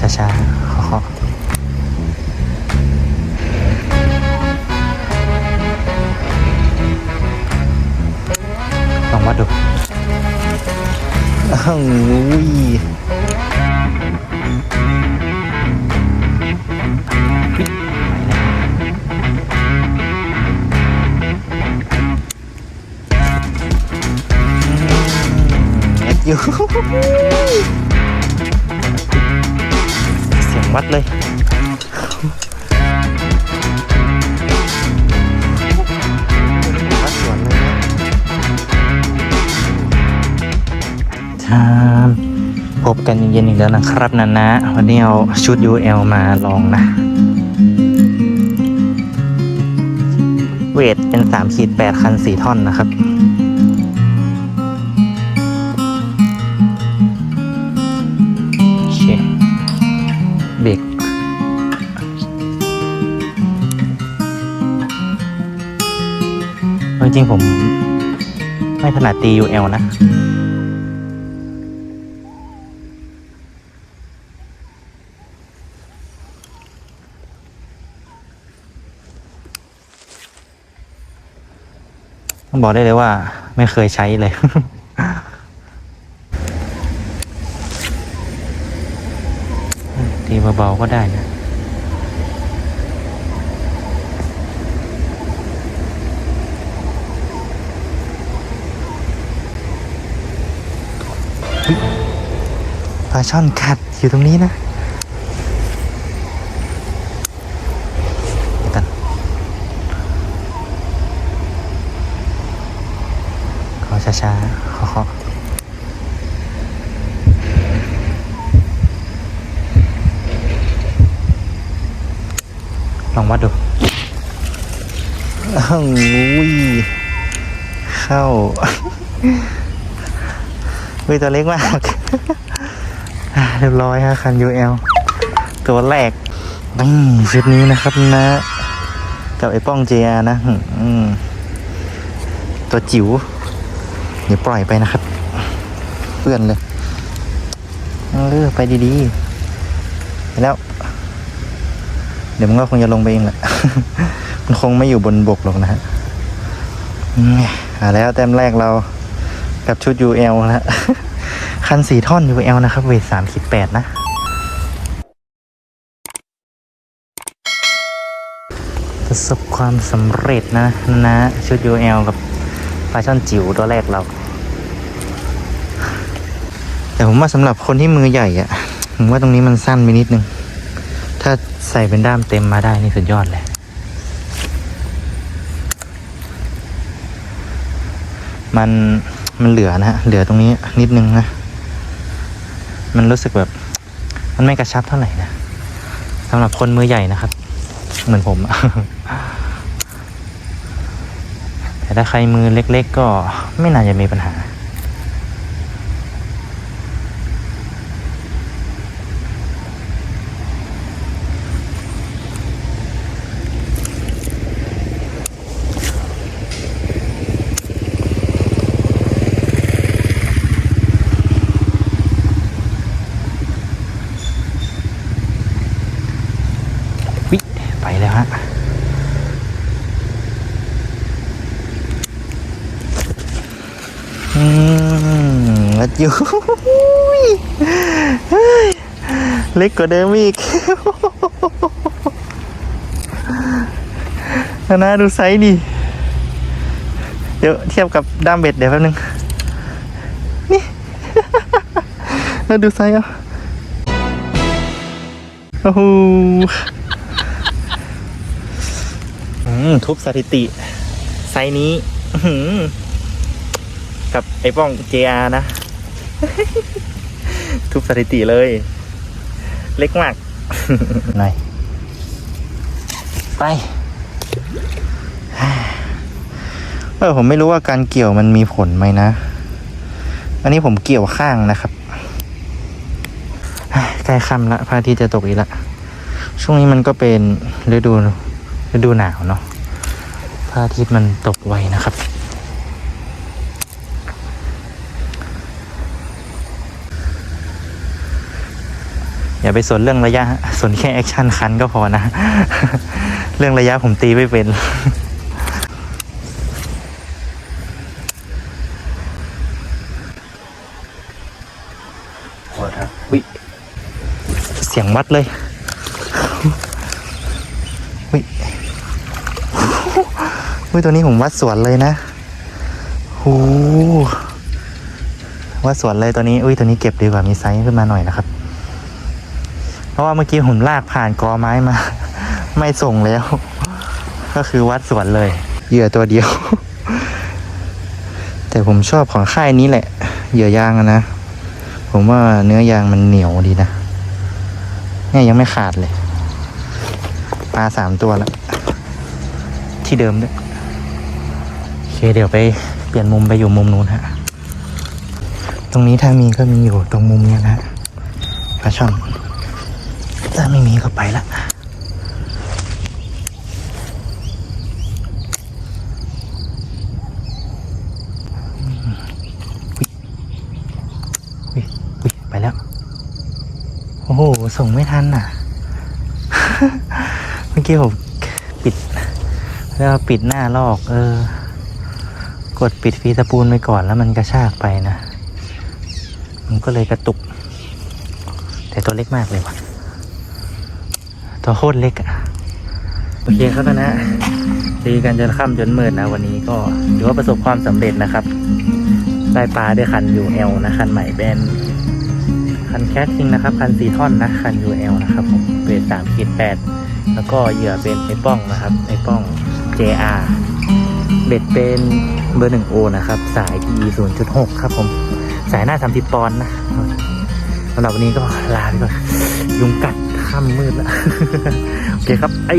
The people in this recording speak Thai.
ช้าๆเคาะๆลองวัดดูอ้าวอุ้ย วัดเลย วัดสวนเลยนะครับพบกันเย็นๆอีกแล้วนะครับนันนะ วันนี้เอาชุด UL มาลองนะ เวทเป็น3ขีด8คัน 4 ท่อนนะครับ จริงๆผมไม่ถนัดตี UL นะ ต้องบอกได้เลยว่าไม่เคยใช้เลย ตีเบาๆก็ได้นะาช่อนกัดอยู่ตรงนี้นะเดี๋ยวกันขอช้าๆขอๆลองวัดดูอ้าวอุ้ยเข้าอุ้ยตัวเล็กมากอ่า เรียบร้อยฮะคัน UL ตัวแรกนี่ชุดนี้นะครับนะ กับไอ้ป้อง JR นะตัวจิ๋วเดี๋ยวปล่อยไปนะครับ เพื่อนเลยเลืออไปดีๆไปแล้ว เดี๋ยวมันก็คงจะลงไปเองแหละ มันคงไม่อยู่บนบกหรอกนะฮะอ่าแล้วแต้มแรกเรากับชุด UL นะฮะ คันสี่ท่อน UL นะครับ เวทสามสิบแปดนะ ประสบความสำเร็จนะนะ ชุด UL กับปลาช่อนจิ๋วตัวแรกเรา แต่ผมว่าสำหรับคนที่มือใหญ่อะผมว่าตรงนี้มันสั้นไปนิดนึง ถ้าใส่เป็นด้ามเต็มมาได้นี่สุดยอดเลยมันมันเหลือนะฮะ เหลือตรงนี้นิดนึงนะ มันรู้สึกแบบ มันไม่กระชับเท่าไหร่นะสำหรับคนมือใหญ่นะครับ เหมือนผมแต่ถ้าใครมือเล็ก ๆ ก็ไม่น่าจะมีปัญหา วิไปแล้วฮะ อืมวัด อยู่ เล็กกว่าเดิมอีกนะดูไซส์ดิ เดี๋ยวเทียบกับด้ามเบ็ดเดี๋ยวแป๊บนึง นี่ แล้วดูไซส์เอาโอ้โหทุบสถิติ ไซส์นี้กับไอ้ป้อง JR นะ ทุบสถิติเลย เล็กมากหน่อยไปเออผมไม่รู้ว่าการเกี่ยวมันมีผลไหมนะ อันนี้ผมเกี่ยวข้างนะครับใกล้ค่ำละพระอาทิตย์จะตกอีกละช่วงนี้มันก็เป็นฤดูฤดูหนาวเนาะพระอาทิตย์มันตกไวนะครับ อย่าไปสนเรื่องระยะสนแค่แอคชั่นคันก็พอนะ เรื่องระยะผมตีไม่เป็นขอครับวิเสียงวัดเลยวิวิตัวนี้ผมวัดสวนเลยนะหูวัดสวนเลยตัวนี้ อุ้ยตัวนี้เก็บดีกว่ามีไซส์ขึ้นมาหน่อยนะครับเพ ราะว่าเมื่อกี้ผมลากผ่านกอไม้มา ไม่ส่งแล้ว ก็คือวัดสวนเลยเหยื่อตัวเดียว แต่ผมชอบของค่ายนี้แหละ เหยื่อยางนะ ผมว่าเนื้อยางมันเหนียวดีนะเนี่ยยังไม่ขาดเลย ปลาสามตัวแล้ว ที่เดิมด้วยโอเคเดี๋ยวไปเปลี่ยนมุมไปอยู่มุมนู้นฮะ ตรงนี้ถ้ามีก็มีอยู่ตรงมุมเนี้ยนะฮะปลาช่อน ถ้าไม่มีก็ไปละไปแล้ว โอ้โห ส่งไม่ทันอะ เมื่อกี้ผมปิด แล้วปิดหน้าลอก เออ กดปิดฟรีสปูลไปก่อนแล้วมันกระชากไปนะ มันก็เลยกระตุก แต่ตัวเล็กมากเลยว่ะ ตัวโคตรเล็กอะโอเคครับนะตีกันจนค่ำจนมืดนะวันนี้ก็ถือว่าประสบความสำเร็จนะครับ ได้ปลาด้วยคัน UL นะคันใหม่เป็นคันแคสซิงนะครับ คันสีท่อนนะคัน UL นะครับผมเบสสามขีดแปดแล้วก็เหยื่อเป็นไอป้องนะครับไอป้อง JR เบ็ดเป็นเบอร์หนึ่งโอนะครับ สาย PE ศูนย์จุดหกครับผม สายหน้าสามสิบปอนด์นะสำหรับวันนี้ก็ลาไปก่อนยุงกัด ค่ำมืดแล้ว โอเคครับไอ้